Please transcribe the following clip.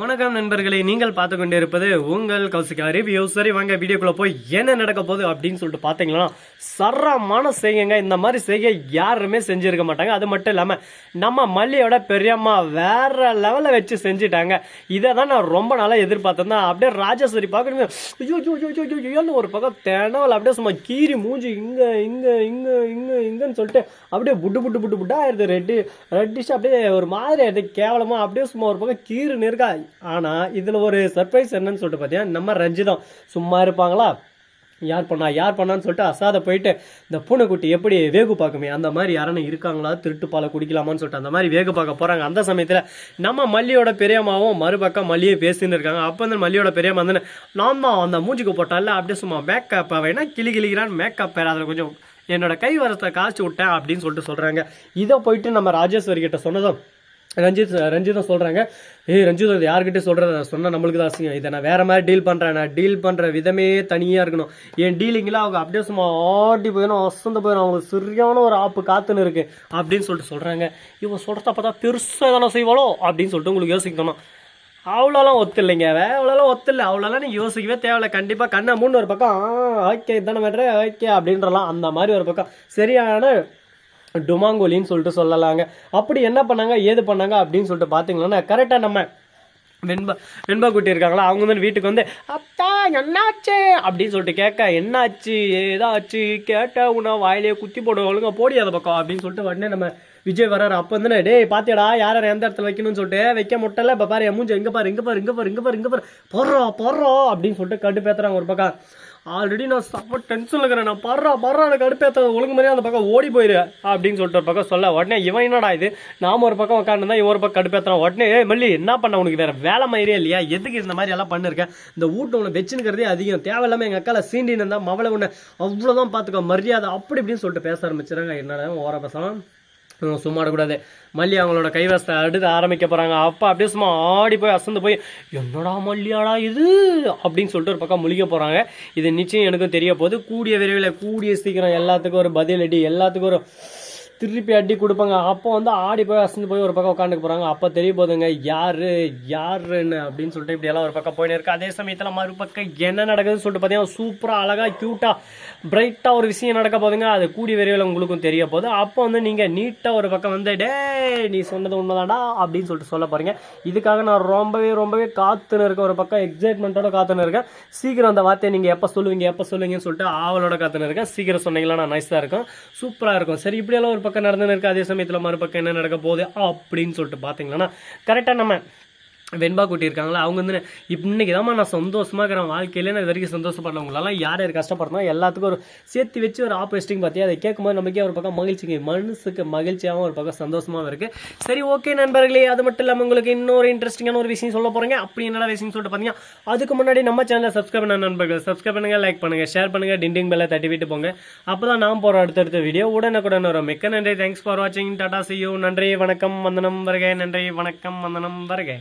வணக்கம் நண்பர்களே நீங்கள் பார்த்து கொண்டு இருப்பது உங்கள் கௌசிகா ரிவ்யூ சரி வாங்க வீடியோக்குள்ளே போய் என்ன நடக்க போகுது அப்படின்னு சொல்லிட்டு பார்த்தீங்களா சரமான செய்கைங்க. இந்த மாதிரி செய்கை யாருமே செஞ்சுருக்க மாட்டாங்க. அது மட்டும் இல்லாமல் நம்ம மல்லியோட பெரியம்மா வேற லெவலில் வச்சு செஞ்சுட்டாங்க. இதை தான் நான் ரொம்ப நாளாக எதிர்பார்த்தேன் அப்படியே ராஜேஸ்வரி பார்க்கணுமே ஐயோ ஐயோ ஐயோ ஐயோன்னு ஒரு பக்கம் தினவல் அப்படியே சும்மா கீறி மூஞ்சி இங்கே இங்கே இங்கே இங்கே இங்கேன்னு சொல்லிட்டு அப்படியே புட்டு புட்டு புட்டு புட்டா ஆயிடுது ரெட்டி ரெட்டிஷ் அப்படியே ஒரு மாதிரி ஆயிடுது கேவலமாக அப்படியே சும்மா ஒரு பக்கம் கீறு நிற்கா ஆனால் இதில் ஒரு சர்ப்ரைஸ் என்னன்னு சொல்லிட்டு பார்த்தீங்கன்னா நம்ம ரஞ்சிதம். சும்மா இருப்பாங்களா? யார் பண்ணா யார் பண்ணான்னு சொல்லிட்டு அசாத போயிட்டு இந்த பூனைக்குட்டி எப்படி வேகு பார்க்குமே அந்த மாதிரி யாரும் இருக்காங்களா? திருட்டு பாலை குடிக்கலாமான்னு சொல்லிட்டு அந்த மாதிரி வேகு பார்க்க போகிறாங்க அந்த சமயத்தில் நம்ம மல்லியோட பெரியம்மாவும் மறுபக்கம் மல்லியே பேசின்னு இருக்காங்க. அப்போ வந்து மல்லியோட பெரியம்மா வந்து நாம அந்த மூஞ்சிக்கு போட்டால அப்படியே சும்மா மேக்கப் வேணா கிளி கிளிக்கிறான் மேக்கப் பேர் அதில் கொஞ்சம் என்னோட கை வரத்தை காய்ச்சி விட்டேன் அப்படின்னு சொல்லிட்டு சொல்கிறாங்க இதை போயிட்டு நம்ம ராஜேஸ்வரி கிட்ட சொன்னதும் ரஞ்சித் ரஞ்சிதம் சொல்கிறாங்க ஏய் ரஞ்சித் இது யார்கிட்ட சொல்கிறத சொன்னால் நம்மளுக்கு தான் அசிங்கம். இதை நான் வேறு மாதிரி டீல் பண்ணுறேன் நான் டீல் பண்ணுற விதமே தனியாக இருக்கணும். என் டீலிங்கில் அவங்க அப்படியே சும்மா ஆடி போயிடும் அசந்து போயிடும் அவங்களுக்கு சரியான ஒரு ஆப்பு காத்துன்னு இருக்கு அப்படின்னு சொல்லிட்டு சொல்கிறாங்க இவன் சொல்கிறத பார்த்தா பெருசாக தானே செய்வாளோ அப்படின்னு சொல்லிட்டு உங்களுக்கு யோசிக்கணும் அவ்வளோலாம் ஒத்து இல்லைங்க அவ்வளோலாம் ஒத்து இல்லை அவ்வளோலாம் நீ யோசிக்கவே தேவையில்ல. கண்டிப்பாக கண்ணை மூணு ஒரு பக்கம் ஓகே தானே மேட்ரு ஓகே அப்படின்றலாம். அந்த மாதிரி ஒரு பக்கம். சரியான டுமாங்கோலின்னு சொல்லிட்டு சொல்லலாங்க. அப்படி என்ன பண்ணாங்க ஏது பண்ணாங்க அப்படின்னு சொல்லிட்டு பார்த்தீங்கன்னா கரெக்டாக நம்ம வெண்பா வெண்பா குட்டி இருக்காங்களா அவங்க வந்து வீட்டுக்கு வந்து அத்தா என்னாச்சு? அப்படின்னு சொல்லிட்டு கேட்க என்னாச்சு? ஏதாச்சு? கேட்ட உன்னை வாயிலே குத்தி போடு ஒழுங்கா போடி பக்கம். அப்படின்னு சொல்லிட்டு உடனே நம்ம விஜய் வராரு அப்போ வந்து டேய் பாத்தியடா யார் யார் எந்த இடத்துல வைக்கணும்னு சொல்லிட்டு வைக்க முட்டல இப்போ பாரு என் மூஞ்சி எங்கே பாரு இங்கே பாரு இங்கே பாரு இங்கே பாரு இங்கே பாரு. போடுறோம் போடுறோம் அப்படின்னு சொல்லிட்டு கட்டு பேத்துறாங்க ஒரு பக்கம். ஆல்ரெடி நான் செம்ம டென்ஷன் இருக்கிறேன். நான் படுறா படுறா எனக்கு அடுப்பேற்ற ஒழுங்கு மாதிரியே அந்த பக்கம் ஓடி போயிரு அப்படின்னு சொல்லிட்டு ஒரு பக்கம் சொல்ல. உடனே இவன் என்னடா இது? நாம ஒரு பக்கம் உட்காந்துருந்தா இவன் ஒரு பக்கம் கடுப்பேற்றுறான் உடனே ஏ மல்லி என்ன பண்ண? உனக்கு வேற வேலை மாதிரியே இல்லையா? எதுக்கு இந்த மாதிரி எல்லாம் பண்ணிருக்கேன் இந்த வீட்டு உன்னை வச்சுனுக்கிறதே அதிகம். தேவையில்லாமல் எங்கள் அக்கால சீண்டின்னு இருந்தால் மவளை உன்னை அவ்வளோதான் பார்த்துக்கோ மரியாதை அப்படி இப்படின்னு சொல்லிட்டு பேச ஆரம்பிச்சிடறாங்க. என்னடா ஓர பேசலாம் சும்மா ஆடக்கூடாது. மல்லி அவங்களோட கைவசத்தை அடுத்து ஆரம்பிக்க போகிறாங்க அப்பா அப்படியே சும்மா ஆடி போய் அசந்து போய் என்னடா மல்லியாடா இது? அப்படின்னு சொல்லிட்டு ஒரு பக்கம் முழிக்க போகிறாங்க இது நிச்சயம் எனக்கும் தெரிய போகுது. கூடிய விரைவில் கூடிய சீக்கிரம் எல்லாத்துக்கும் ஒரு பதில் அடி எல்லாத்துக்கும் ஒரு திருப்பி அடி கொடுப்பாங்க. அப்போ வந்து ஆடி போய் அசந்து போய் ஒரு பக்கம் உட்காந்துக்க போகிறாங்க அப்போ தெரிய போதுங்க யாரு யாருன்னு? அப்படின்னு சொல்லிட்டு இப்படியெல்லாம் ஒரு பக்கம் போயின்னு இருக்கு. அதே சமயத்தில் மறுபக்கம் என்ன நடக்குதுன்னு சொல்லிட்டு பார்த்தீங்கன்னா சூப்பராக அழகாக க்யூட்டாக பிரைட்டாக ஒரு விஷயம் நடக்க போதுங்க அது கூடி விரைவில் உங்களுக்கும் தெரிய போகுது. அப்போ வந்து நீங்கள் நீட்டாக ஒரு பக்கம் வந்து டே நீ சொன்னது உண்மைதாடா அப்படின்னு சொல்லிட்டு சொல்ல போகிறீங்க இதுக்காக நான் ரொம்பவே ரொம்பவே காத்துன்னு இருக்கேன். ஒரு பக்கம் எக்ஸைட்மெண்ட்டோட காத்துன்னு இருக்கேன். சீக்கிரம் அந்த வார்த்தையை நீங்கள் எப்போ சொல்லுவீங்க எப்போ சொல்லுவீங்கன்னு சொல்லிட்டு ஆவலோட காத்துன்னு இருக்கேன். சீக்கிரம் சொன்னீங்களா நான் நைஸாக இருக்கும். சூப்பராக இருக்கும். சரி இப்படியெல்லாம் ஒரு பக்கம் நடந்துன்னு இருக்கு அதே சமயத்தில் மறுபக்கம் என்ன நடக்க போகுது? அப்படின்னு சொல்லிட்டு பார்த்தீங்கன்னா கரெக்டாக நம்ம வெண்பா கூட்டி இருக்காங்களா அவங்க வந்து இன்னைக்கு தான் நான் சந்தோஷமாக இருக்கிறேன் வாழ்க்கையில நான் இது வரைக்கும் சந்தோஷப்படுறவங்களெல்லாம் யார் யார் கஷ்டப்படுறோம் எல்லாத்துக்கும் ஒரு சேர்த்து வச்சு ஒரு ஆப்போசிட்டிங் பார்த்தியா? அதை கேட்கும்போது நமக்கே ஒரு பக்கம் மகிழ்ச்சிங்க மனசுக்கு மகிழ்ச்சியாகவும் ஒரு பக்கம் சந்தோஷமாகவும் இருக்கு. சரி ஓகே நண்பர்களே அது மட்டும் இல்லாமல் உங்களுக்கு இன்னொரு இன்ட்ரெஸ்டிங்கான ஒரு விஷயம் சொல்ல போகிறேங்க அப்படி என்னடா விஷயம் சொல்லிட்டு பார்த்தீங்கன்னா அதுக்கு முன்னாடி நம்ம சேனலை சப்ஸ்கிரைப் பண்ண நண்பர்கள் சப்ஸ்கிரைப் பண்ணுங்க லைக் பண்ணுங்க ஷேர் பண்ணுங்க டிண்டிங் பெல்லை தட்டி விட்டு போங்க. அப்போ தான் நான் போகிற அடுத்தடுத்த வீடியோ உடனுக்குடன் வரும். மிக்க நன்றி தேங்க்ஸ் ஃபார் வாட்சிங் டாடா சியூ நன்றி வணக்கம் வந்தனம் வருகை நன்றி வணக்கம் வந்தனம் வருகை.